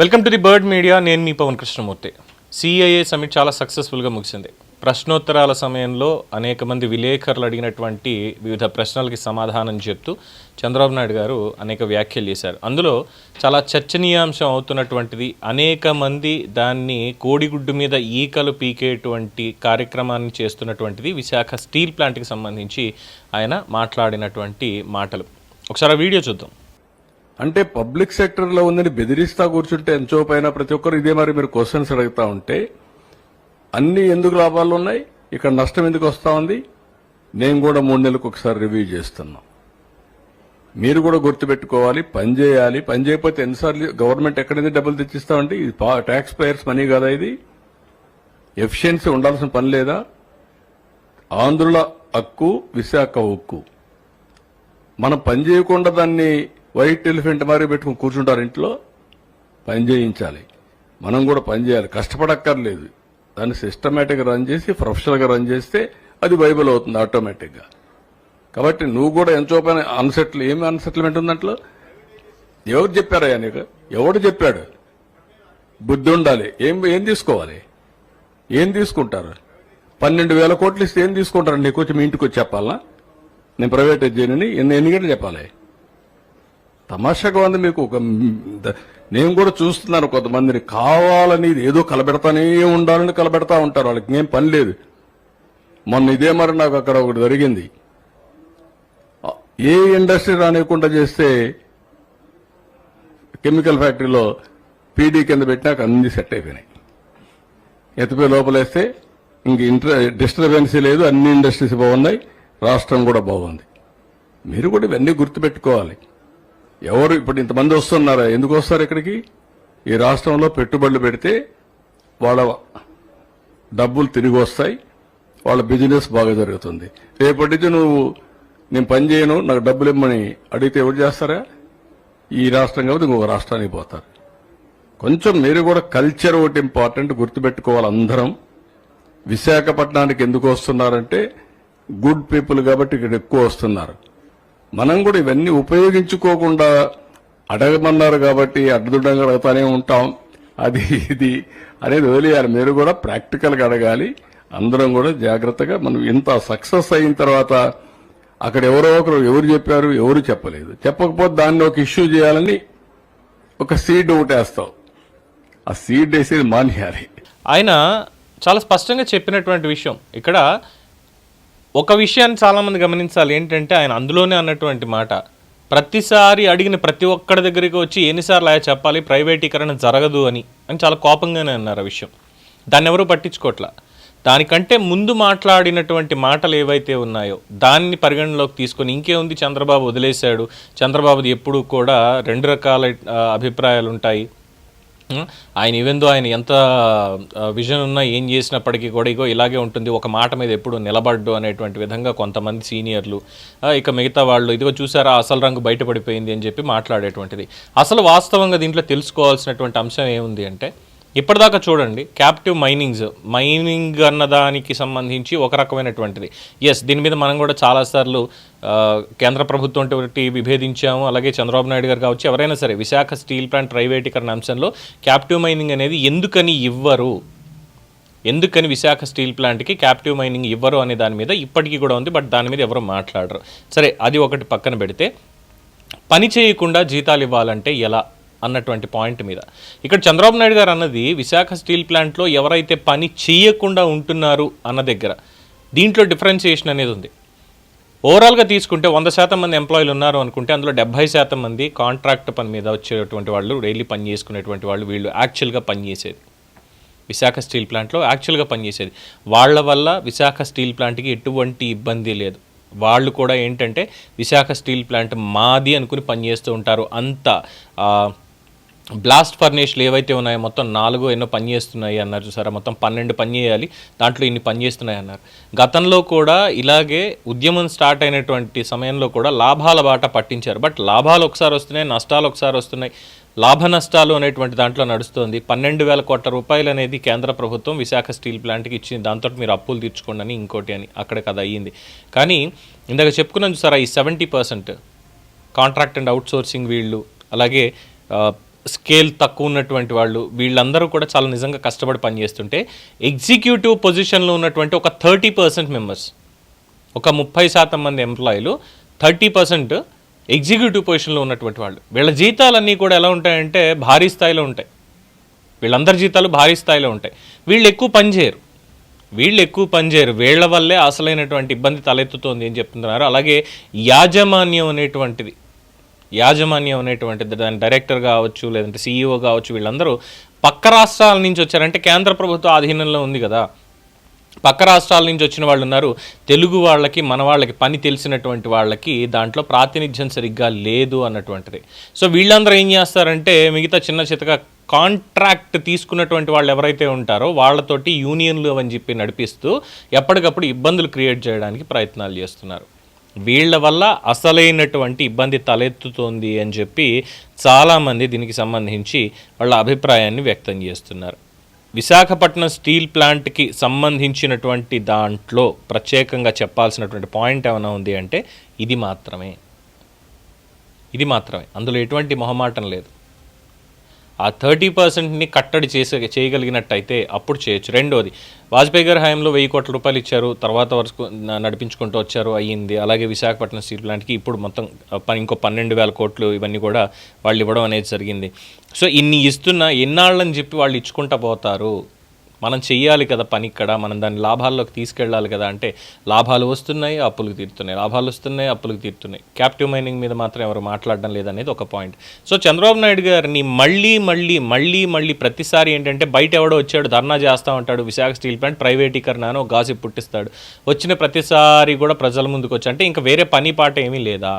Welcome to the bird media నేను మీ Pawan Krishnamurthy. CIA summit చాలా సక్సెస్ఫుల్గా ముగిసింది. ప్రశ్నోత్తరాల సమయంలో అనేక మంది విలేకరులు అడిగినటువంటి వివిధ ప్రశ్నలకి సమాధానం చెప్తూ చంద్రబాబు నాయుడు గారు అనేక వ్యాఖ్యలు చేశారు. అందులో చాలా చర్చనీయాంశం అవుతున్నటువంటిది అనేక మంది దాన్ని కోడిగుడ్డు మీద ఈకలు పీకేటువంటి కార్యక్రమాన్ని చేస్తున్నటువంటిది విశాఖ స్టీల్ ప్లాంట్కి సంబంధించి ఆయన మాట్లాడినటువంటి మాటలు. ఒకసారి వీడియో చూద్దాం. అంటే పబ్లిక్ సెక్టర్లో ఉందని బెదిరిస్తా కూర్చుంటే ఎంచో పైన ప్రతి ఒక్కరు ఇదే మరి మీరు క్వశ్చన్స్ అడుగుతా ఉంటే అన్ని ఎందుకు లాభాలు ఉన్నాయి? ఇక్కడ నష్టం ఎందుకు వస్తా ఉంది? నేను కూడా మూడు నెలలకు ఒకసారి రివ్యూ చేస్తున్నా. మీరు కూడా గుర్తుపెట్టుకోవాలి పని చేయాలి. పని చేయకపోతే ఎన్నిసార్లు గవర్నమెంట్ ఎక్కడి నుంచి డబ్బులు తెచ్చిస్తామంటే ఇది ట్యాక్స్ పేయర్స్ మనీ కదా ఇది? ఎఫిషియన్సీ ఉండాల్సిన పని లేదా? ఆంధ్రుల హక్కు విశాఖ ఉక్కు మనం పని చేయకుండా దాన్ని వైట్ ఎలిఫెంట్ మరి పెట్టుకుని కూర్చుంటారు ఇంట్లో పని చేయించాలి. మనం కూడా పని చేయాలి. కష్టపడక్కర్లేదు. దాన్ని సిస్టమేటిక్గా రన్ చేసి ప్రొఫెషనల్గా రన్ చేస్తే అది వైబుల్ అవుతుంది ఆటోమేటిక్గా కాబట్టి నువ్వు కూడా ఎంతో పైన అన్సెటిల్ ఏమి అన్సెటిల్మెంట్ ఉంది దాంట్లో? ఎవరు చెప్పారయ్యా నీకు? ఎవడు చెప్పాడు? బుద్ధి ఉండాలి. ఏం ఏం తీసుకోవాలి? ఏం తీసుకుంటారు? పన్నెండు వేల కోట్లు ఇస్తే ఏం తీసుకుంటారు? నీకు వచ్చి మీ ఇంటికి వచ్చి చెప్పాలా? నేను ప్రైవేట్ చేయనని ఎన్ని ఎన్ని గంటలు చెప్పాలి? తమాషాగా ఉంది మీకు ఒక నేను కూడా చూస్తున్నాను కొంతమందిని. కావాలని ఏదో కలబెడతానే ఉండాలని కలబెడతా ఉంటారు. వాళ్ళకి ఏం పని లేదు. మొన్న ఇదే మరి నాకు అక్కడ ఒకటి జరిగింది. ఏ ఇండస్ట్రీ రానివ్వకుండా చేస్తే కెమికల్ ఫ్యాక్టరీలో పీడీ కింద పెట్టినాక అన్ని సెట్ అయిపోయినాయి. ఎత్తిపోయి లోపలేస్తే ఇంక ఇంటర్ డిస్టర్బెన్సీ లేదు అన్ని ఇండస్ట్రీస్ బాగున్నాయి రాష్ట్రం కూడా బాగుంది. మీరు కూడా ఇవన్నీ గుర్తుపెట్టుకోవాలి. ఎవరు ఇప్పుడు ఇంతమంది వస్తున్నారా? ఎందుకు వస్తారు ఇక్కడికి? ఈ రాష్ట్రంలో పెట్టుబడులు పెడితే వాళ్ళ డబ్బులు తిరిగి వస్తాయి వాళ్ళ బిజినెస్ బాగా జరుగుతుంది. రేపటి నుంచి నువ్వు నేను పని చేయను నాకు డబ్బులు ఇమ్మని అడిగితే ఎవరు చేస్తారా? ఈ రాష్ట్రం కాబట్టి ఇంకొక రాష్ట్రానికి పోతారు. కొంచెం మీరు కూడా కల్చర్ ఒకటి ఇంపార్టెంట్ గుర్తుపెట్టుకోవాలి అందరం. విశాఖపట్నానికి ఎందుకు వస్తున్నారంటే గుడ్ పీపుల్ కాబట్టి ఇక్కడ ఎక్కువ వస్తున్నారు. మనం కూడా ఇవన్నీ ఉపయోగించుకోకుండా అడగమన్నారు కాబట్టి అడ్డుదండంగా అడుగుతానే ఉంటాం. అది ఇది అనేది వదిలేయాలి. మీరు కూడా ప్రాక్టికల్గా అడగాలి. అందరం కూడా జాగ్రత్తగా మనం ఇంత సక్సెస్ అయిన తర్వాత అక్కడ ఎవరో ఒకరు ఎవరు చెప్పారు ఎవరు చెప్పలేదు. చెప్పకపోతే దాన్ని ఒక ఇష్యూ చేయాలని ఒక సీడ్ ఒకటి ఆ సీడ్ వేసేది మానేయాలి. ఆయన చాలా స్పష్టంగా చెప్పినటువంటి విషయం. ఇక్కడ ఒక విషయాన్ని చాలామంది గమనించాలి. ఏంటంటే ఆయన అందులోనే అన్నటువంటి మాట. ప్రతిసారి అడిగిన ప్రతి ఒక్కడి దగ్గరికి వచ్చి ఎన్నిసార్లు ఆయన చెప్పాలి ప్రైవేటీకరణ జరగదు అని అని చాలా కోపంగానే అన్నారు ఆ విషయం. దాన్ని ఎవరూ పట్టించుకోవట్లా దానికంటే ముందు మాట్లాడినటువంటి మాటలు ఏవైతే ఉన్నాయో దాన్ని పరిగణలోకి తీసుకొని ఇంకేముంది చంద్రబాబు వదిలేశాడు. చంద్రబాబుది ఎప్పుడూ కూడా రెండు రకాల అభిప్రాయాలు ఉంటాయి. ఆయన ఈవెందో ఆయన ఎంత విజన్ ఉన్నా ఏం చేసినప్పటికీ కూడా ఇగో ఇలాగే ఉంటుంది. ఒక మాట మీద ఎప్పుడు నిలబడ్డు అనేటువంటి విధంగా కొంతమంది సీనియర్లు ఇక మిగతా వాళ్ళు ఇదిగో చూసారా అసలు రంగు బయటపడిపోయింది అని చెప్పి మాట్లాడేటువంటిది. అసలు వాస్తవంగా దీంట్లో తెలుసుకోవాల్సినటువంటి అంశం ఏముంది అంటే ఇప్పటిదాకా చూడండి క్యాప్టివ్ మైనింగ్స్ మైనింగ్ అన్న దానికి సంబంధించి ఒక రకమైనటువంటిది. ఎస్ దీని మీద మనం కూడా చాలాసార్లు కేంద్ర ప్రభుత్వం తోటి విభేదించాము. అలాగే చంద్రబాబు నాయుడు గారు కావచ్చు ఎవరైనా సరే విశాఖ స్టీల్ ప్లాంట్ ప్రైవేటీకరణ అంశంలో క్యాప్టివ్ మైనింగ్ అనేది ఎందుకని ఇవ్వరు? ఎందుకని విశాఖ స్టీల్ ప్లాంట్కి క్యాప్టివ్ మైనింగ్ ఇవ్వరు అనే దాని మీద ఇప్పటికీ కూడా ఉంది బట్ దాని మీద ఎవరు మాట్లాడరు. సరే అది ఒకటి పక్కన పెడితే పని చేయకుండా జీతాలు ఇవ్వాలంటే ఎలా? అన్నటువంటి పాయింట్ మీద. ఇక్కడ చంద్రబాబు నాయుడు గారు అన్నది విశాఖ స్టీల్ ప్లాంట్లో ఎవరైతే పని చేయకుండా ఉంటున్నారు అన్న దగ్గర దీంట్లో డిఫరెన్సియేషన్ అనేది ఉంది. ఓవరాల్గా తీసుకుంటే వంద శాతం మంది ఎంప్లాయీలు ఉన్నారు అనుకుంటే అందులో డెబ్బై శాతం మంది కాంట్రాక్ట్ పని మీద వచ్చేటువంటి వాళ్ళు డైలీ పని చేసుకునేటువంటి వాళ్ళు వీళ్ళు యాక్చువల్గా పనిచేసేది విశాఖ స్టీల్ ప్లాంట్లో యాక్చువల్గా పనిచేసేది వాళ్ళ వల్ల విశాఖ స్టీల్ ప్లాంట్కి ఎటువంటి ఇబ్బంది లేదు. వాళ్ళు కూడా ఏంటంటే విశాఖ స్టీల్ ప్లాంట్ మాది అనుకుని పనిచేస్తూ ఉంటారు. అంత బ్లాస్ట్ ఫర్నేష్లు ఏవైతే ఉన్నాయో మొత్తం నాలుగు ఎన్నో పనిచేస్తున్నాయి అన్నారు చూసారా? మొత్తం పన్నెండు పని చేయాలి. దాంట్లో ఇన్ని పనిచేస్తున్నాయి అన్నారు. గతంలో కూడా ఇలాగే ఉద్యమం స్టార్ట్ అయినటువంటి సమయంలో కూడా లాభాల బాట పట్టించారు. బట్ లాభాలు ఒకసారి వస్తున్నాయి నష్టాలు ఒకసారి వస్తున్నాయి. లాభ నష్టాలు అనేటువంటి దాంట్లో నడుస్తోంది. పన్నెండు వేల కోట్ల రూపాయలు అనేది కేంద్ర ప్రభుత్వం విశాఖ స్టీల్ ప్లాంట్కి ఇచ్చింది. దాంతో మీరు అప్పులు తీర్చుకోండి అని ఇంకోటి అని అక్కడ కదా అయ్యింది. కానీ ఇందాక చెప్పుకున్నాం చూసారా? ఈ seventy percent contract and outsourcing వీళ్ళు అలాగే స్కేల్ తక్కువ ఉన్నటువంటి వాళ్ళు వీళ్ళందరూ కూడా చాలా నిజంగా కష్టపడి పనిచేస్తుంటే ఎగ్జిక్యూటివ్ పొజిషన్లో ఉన్నటువంటి ఒక థర్టీ పర్సెంట్ మెంబర్స్ ఒక ముప్పై శాతం మంది ఎంప్లాయీలు థర్టీ పర్సెంట్ ఎగ్జిక్యూటివ్ పొజిషన్లో ఉన్నటువంటి వాళ్ళు. వీళ్ళ జీతాలన్నీ కూడా ఎలా ఉంటాయంటే భారీ స్థాయిలో ఉంటాయి. వీళ్ళందరి జీతాలు భారీ స్థాయిలో ఉంటాయి. వీళ్ళు ఎక్కువ పని చేయరు. వీళ్ళు ఎక్కువ పనిచేయరు వీళ్ళ వీళ్ళ వల్లే అసలైనటువంటి ఇబ్బంది తలెత్తుతోంది అని చెప్తున్నారు. అలాగే యాజమాన్యం అనేటువంటిది. యాజమాన్యం అనేటువంటిది దాని డైరెక్టర్ కావచ్చు లేదంటే సీఈఓ కావచ్చు వీళ్ళందరూ పక్క రాష్ట్రాల నుంచి వచ్చారంటే కేంద్ర ప్రభుత్వ ఆధీనంలో ఉంది కదా. పక్క రాష్ట్రాల నుంచి వచ్చిన వాళ్ళు ఉన్నారు. తెలుగు వాళ్ళకి మన వాళ్ళకి పని తెలిసినటువంటి వాళ్ళకి దాంట్లో ప్రాతినిధ్యం సరిగ్గా లేదు అన్నటువంటిది. సో వీళ్ళందరూ ఏం చేస్తారంటే మిగతా చిన్న చితక కాంట్రాక్ట్ తీసుకున్నటువంటి వాళ్ళు ఎవరైతే ఉంటారో వాళ్ళతోటి యూనియన్లు అని చెప్పి నడిపిస్తూ ఎప్పటికప్పుడు ఇబ్బందులు క్రియేట్ చేయడానికి ప్రయత్నాలు చేస్తున్నారు. వీళ్ళ వల్ల అసలైనటువంటి ఇబ్బంది తలెత్తుతోంది అని చెప్పి చాలామంది దీనికి సంబంధించి వాళ్ళ అభిప్రాయాన్ని వ్యక్తం చేస్తున్నారు. విశాఖపట్నం స్టీల్ ప్లాంట్కి సంబంధించినటువంటి దాంట్లో ప్రత్యేకంగా చెప్పాల్సినటువంటి పాయింట్ ఏమైనా ఉంది అంటే ఇది మాత్రమే. ఇది మాత్రమే. అందులో ఎటువంటి మొహమాటం లేదు. ఆ థర్టీ పర్సెంట్ని కట్టడి చేసే చేయగలిగినట్టయితే అప్పుడు చేయొచ్చు. రెండోది వాజ్పేయి గారి హయాంలో వెయ్యి కోట్ల రూపాయలు ఇచ్చారు తర్వాత వరకు నడిపించుకుంటూ వచ్చారు అయ్యింది. అలాగే విశాఖపట్నం స్టీల్ ప్లాంట్కి ఇప్పుడు మొత్తం ప- ఇంకో పన్నెండు వేల కోట్లు ఇవన్నీ కూడా వాళ్ళు ఇవ్వడం అనేది జరిగింది. సో ఇన్ని ఇస్తున్నా ఎన్నాళ్ళని చెప్పి వాళ్ళు ఇచ్చుకుంటా పోతారు? మనం చెయ్యాలి కదా పని ఇక్కడ మనం దాన్ని లాభాల్లోకి తీసుకెళ్ళాలి కదా అంటే లాభాలు వస్తున్నాయి అప్పులకు తీరుతున్నాయి. లాభాలు వస్తున్నాయి అప్పులకు తీరుతున్నాయి. క్యాప్టివ్ మైనింగ్ మీద మాత్రం ఎవరు మాట్లాడడం లేదనేది ఒక పాయింట్ సో చంద్రబాబు నాయుడు గారిని మళ్ళీ మళ్ళీ మళ్ళీ మళ్ళీ ప్రతిసారి ఏంటంటే బయట ఎవడో వచ్చాడు ధర్నా చేస్తూ ఉంటాడు విశాఖ స్టీల్ ప్లాంట్ ప్రైవేటీకరణ అని ఒక గాసి పుట్టిస్తాడు. వచ్చిన ప్రతిసారి కూడా ప్రజల ముందుకు వచ్చి అంటే ఇంకా వేరే పని పాట ఏమీ లేదా?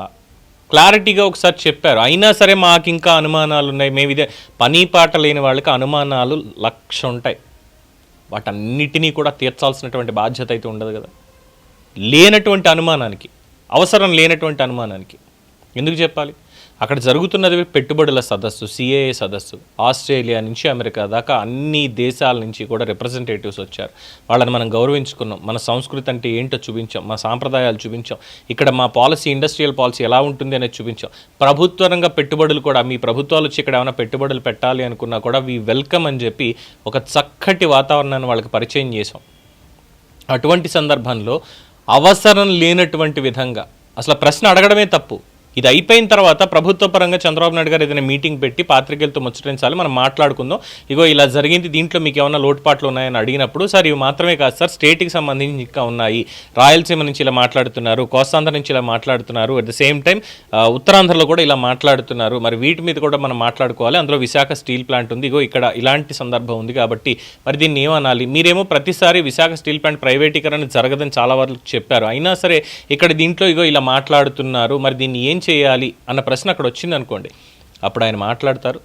క్లారిటీగా ఒకసారి చెప్పారు. అయినా సరే మాకు ఇంకా అనుమానాలు ఉన్నాయి మేము ఇదే పని పాట లేని వాళ్ళకి అనుమానాలు లక్ష ఉంటాయి. వాటన్నిటినీ కూడా తీర్చాల్సినటువంటి బాధ్యత అయితే ఉండదు కదా. లేనటువంటి అనుమానానికి అవసరం లేనటువంటి అనుమానానికి ఎందుకు చెప్పాలి? అక్కడ జరుగుతున్నది పెట్టుబడుల సదస్సు సిఏఏ సదస్సు. ఆస్ట్రేలియా నుంచి అమెరికా దాకా అన్ని దేశాల నుంచి కూడా రిప్రజెంటేటివ్స్ వచ్చారు. వాళ్ళని మనం గౌరవించుకున్నాం. మన సంస్కృతి అంటే ఏంటో చూపించాం. మా సాంప్రదాయాలు చూపించాం. ఇక్కడ మా పాలసీ ఇండస్ట్రియల్ పాలసీ ఎలా ఉంటుంది అనేది చూపించాం. ప్రభుత్వ రంగ పెట్టుబడులు కూడా మీ ప్రభుత్వాలు వచ్చి ఇక్కడ ఏమైనా పెట్టుబడులు పెట్టాలి అనుకున్నా కూడా వీ వెల్కమ్ అని చెప్పి ఒక చక్కటి వాతావరణాన్ని వాళ్ళకి పరిచయం చేసాం అటువంటి సందర్భంలో అవసరం లేనటువంటి విధంగా అసలు ప్రశ్న అడగడమే తప్పు. ఇది అయిపోయిన తర్వాత ప్రభుత్వ పరంగా చంద్రబాబు నాయుడు గారు ఏదైనా మీటింగ్ పెట్టి పాత్రికేయులతో ముచ్చటించాలి మనం మాట్లాడుకుందాం. ఇగో ఇలా జరిగింది దీంట్లో మీకు ఏమైనా లోటుపాట్లు ఉన్నాయని అడిగినప్పుడు సార్ ఇవి మాత్రమే కాదు సార్ స్టేట్కి సంబంధించి ఇంకా ఉన్నాయి. రాయలసీమ నుంచి ఇలా మాట్లాడుతున్నారు కోస్తాంధ్ర నుంచి ఇలా మాట్లాడుతున్నారు అట్ ద సేమ్ టైం ఉత్తరాంధ్రలో కూడా ఇలా మాట్లాడుతున్నారు. మరి వీటి మీద కూడా మనం మాట్లాడుకోవాలి అందులో విశాఖ స్టీల్ ప్లాంట్ ఉంది. ఇగో ఇక్కడ ఇలాంటి సందర్భం ఉంది కాబట్టి మరి దీన్ని ఏమనాలి? మీరేమో ప్రతిసారి విశాఖ స్టీల్ ప్లాంట్ ప్రైవేటీకరణ జరగదని చాలా వరకు చెప్పారు. అయినా సరే ఇక్కడ దీంట్లో ఇగో ఇలా మాట్లాడుతున్నారు మరి దీన్ని ఏం చేయాలి అన్న ప్రశ్న అక్కడ వచ్చింది అనుకోండి. అప్పుడు ఆయన మాట్లాడతారు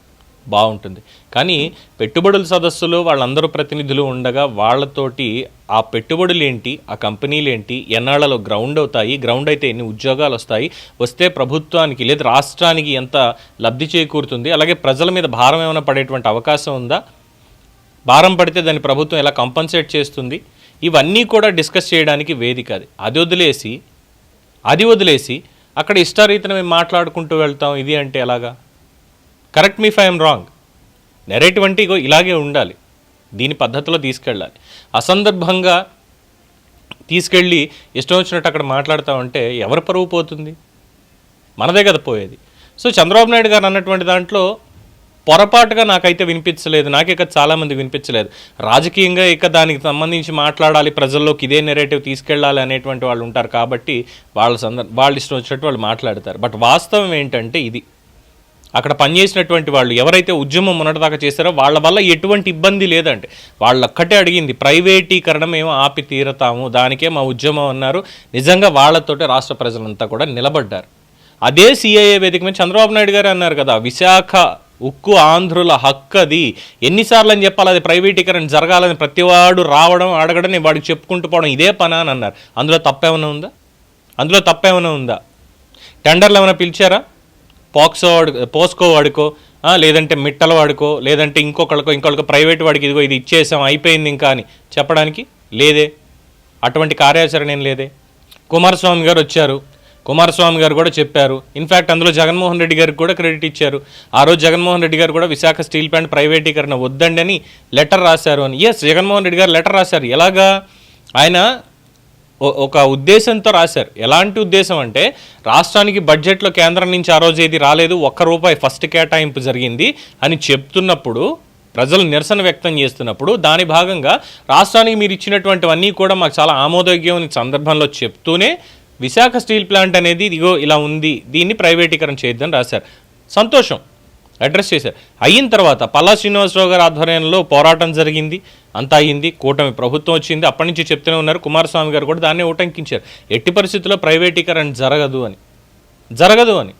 బాగుంటుంది. కానీ పెట్టుబడుల సదస్సులో వాళ్ళందరూ ప్రతినిధులు ఉండగా వాళ్ళతోటి ఆ పెట్టుబడులు ఏంటి ఆ కంపెనీలు ఏంటి ఎన్నాళ్ళలో గ్రౌండ్ అవుతాయి గ్రౌండ్ అయితే ఎన్ని ఉద్యోగాలు వస్తాయి వస్తే ప్రభుత్వానికి లేదా రాష్ట్రానికి ఎంత లబ్ధి చేకూరుతుంది అలాగే ప్రజల మీద భారం ఏమైనా పడేటువంటి అవకాశం ఉందా? భారం పడితే దాన్ని ప్రభుత్వం ఎలా కంపన్సేట్ చేస్తుంది? ఇవన్నీ కూడా డిస్కస్ చేయడానికి వేదిక అది. అది వదిలేసి అది వదిలేసి అక్కడ ఇష్టారీతన మేము మాట్లాడుకుంటూ వెళ్తాం ఇది అంటే ఎలాగా? కరెక్ట్ మీ ఫైఎమ్ రాంగ్ నెరేటివ్ అంటే ఇగో ఇలాగే ఉండాలి. దీని పద్ధతిలో తీసుకెళ్ళాలి. అసందర్భంగా తీసుకెళ్ళి ఇష్టం వచ్చినట్టు అక్కడ మాట్లాడతామంటే ఉంటే ఎవరి పరువు పోతుంది? మనదే కదా పోయేది. సో చంద్రబాబు నాయుడు గారు అన్నటువంటి దాంట్లో పొరపాటుగా నాకైతే వినిపించలేదు నాకు ఇక చాలామంది వినిపించలేదు. రాజకీయంగా ఇక దానికి సంబంధించి మాట్లాడాలి ప్రజల్లోకి ఇదే నెరేటివ్ తీసుకెళ్ళాలి అనేటువంటి వాళ్ళు ఉంటారు కాబట్టి వాళ్ళ సందర్ వాళ్ళు ఇష్టం వచ్చినట్టు వాళ్ళు మాట్లాడతారు. బట్ వాస్తవం ఏంటంటే ఇది. అక్కడ పనిచేసినటువంటి వాళ్ళు ఎవరైతే ఉద్యమం మొన్నటిదాకా చేశారో వాళ్ళ వల్ల ఎటువంటి ఇబ్బంది లేదంటే వాళ్ళొక్కటే అడిగింది ప్రైవేటీకరణ మేము ఆపి తీరతాము దానికే మా ఉద్యమం అన్నారు. నిజంగా వాళ్ళతోటే రాష్ట్ర ప్రజలంతా కూడా నిలబడ్డారు. అదే సిఐఏ వేదిక మీద చంద్రబాబు నాయుడు గారు అన్నారు కదా విశాఖ ఉక్కు ఆంధ్రుల హక్కు అది ఎన్నిసార్లు అని చెప్పాలి అది ప్రైవేటీకరణ జరగాలని ప్రతివాడు రావడం అడగడం నేను వాడికి చెప్పుకుంటూ పోవడం ఇదే పనా అని అన్నారు. అందులో తప్పేమైనా ఉందా? అందులో తప్పేమైనా ఉందా? టెండర్లు ఏమైనా పిలిచారా? పాక్సో వాడు పోస్కో వాడుకో లేదంటే మిట్టల వాడుకో లేదంటే ఇంకొకళ్ళకో ఇంకొకళ్ళకో ప్రైవేట్ వాడికి ఇదిగో ఇది ఇచ్చేసాం అయిపోయింది ఇంకా అని చెప్పడానికి లేదే. అటువంటి కార్యాచరణ ఏం లేదే. కుమారస్వామి గారు వచ్చారు. కుమారస్వామి గారు కూడా చెప్పారు. ఇన్ఫ్యాక్ట్ అందులో జగన్మోహన్ రెడ్డి గారికి కూడా క్రెడిట్ ఇచ్చారు. ఆ రోజు జగన్మోహన్ రెడ్డి గారు కూడా విశాఖ స్టీల్ ప్లాంట్ ప్రైవేటీకరణ వద్దండి అని లెటర్ రాశారు అని. ఎస్ జగన్మోహన్ రెడ్డి గారు లెటర్ రాశారు. ఎలాగా? ఆయన ఒక ఉద్దేశంతో రాశారు. ఎలాంటి ఉద్దేశం అంటే రాష్ట్రానికి బడ్జెట్లో కేంద్రం నుంచి ఆ రోజు ఏది రాలేదు ఒక్క రూపాయి ఫస్ట్ కేటాయింపు జరిగింది అని చెప్తున్నప్పుడు ప్రజలు నిరసన వ్యక్తం చేస్తున్నప్పుడు దాని భాగంగా రాష్ట్రానికి మీరు ఇచ్చినటువంటివన్నీ కూడా మాకు చాలా ఆమోదయోగ్యం సందర్భంలో చెప్తూనే విశాఖ స్టీల్ ప్లాంట్ అనేది ఇదిగో ఇలా ఉంది దీన్ని ప్రైవేటీకరణ చేయొద్దని రాశారు. సంతోషం. అడ్రస్ చేశారు. అయిన తర్వాత పల్లా శ్రీనివాసరావు గారి ఆధ్వర్యంలో పోరాటం జరిగింది అంతా అయింది. కూటమి ప్రభుత్వం వచ్చింది. అప్పటి నుంచి చెప్తూనే ఉన్నారు. కుమారస్వామి గారు కూడా దాన్నే ఉటంకించారు. ఎట్టి పరిస్థితుల్లో ప్రైవేటీకరణ జరగదు అని. జరగదు అని.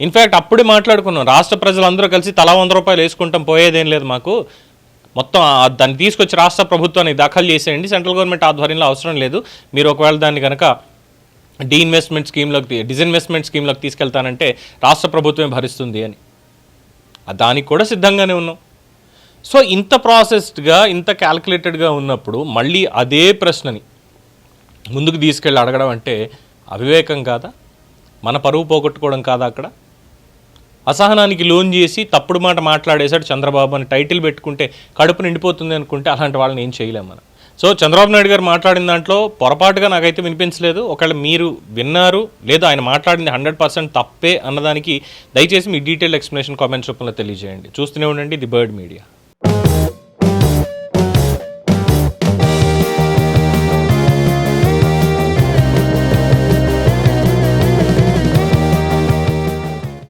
ఇన్ఫ్యాక్ట్ అప్పుడే మాట్లాడుకున్నాం. రాష్ట్ర ప్రజలందరూ కలిసి తలా వంద రూపాయలు వేసుకుంటాం పోయేదేం లేదు మాకు. మొత్తం దాన్ని తీసుకొచ్చి రాష్ట్ర ప్రభుత్వాన్ని దాఖలు చేసేయండి. సెంట్రల్ గవర్నమెంట్ ఆధ్వర్యంలో అవసరం లేదు. మీరు ఒకవేళ దాన్ని కనుక డీ ఇన్వెస్ట్మెంట్ స్కీమ్లోకి డిజిన్వెస్ట్మెంట్ స్కీమ్లోకి తీసుకెళ్తానంటే రాష్ట్ర ప్రభుత్వమే భరిస్తుంది అని. దానికి కూడా సిద్ధంగానే ఉన్నాం. సో ఇంత ప్రాసెస్డ్గా ఇంత క్యాల్కులేటెడ్గా ఉన్నప్పుడు మళ్ళీ అదే ప్రశ్నని ముందుకు తీసుకెళ్ళి అడగడం అంటే అవివేకం కాదా? మన పరువు పోగొట్టుకోవడం కాదా అక్కడ? అసహనానికి లోన్ చేసి తప్పుడు మాట మాట్లాడేశాడు చంద్రబాబు అని టైటిల్ పెట్టుకుంటే కడుపు నిండిపోతుంది అనుకుంటే అలాంటి వాళ్ళని ఏం చేయలేం మనం. సో చంద్రబాబు నాయుడు గారు మాట్లాడిన దాంట్లో పొరపాటుగా నాకైతే వినిపించలేదు. ఒకవేళ మీరు విన్నారు లేదా ఆయన మాట్లాడింది హండ్రెడ్ పర్సెంట్ తప్పే అన్నదానికి దయచేసి మీ డీటెయిల్ ఎక్స్ప్లెనేషన్ కామెంట్స్ రూపంలో తెలియజేయండి. చూస్తూనే ఉండండి ది బర్డ్ మీడియా.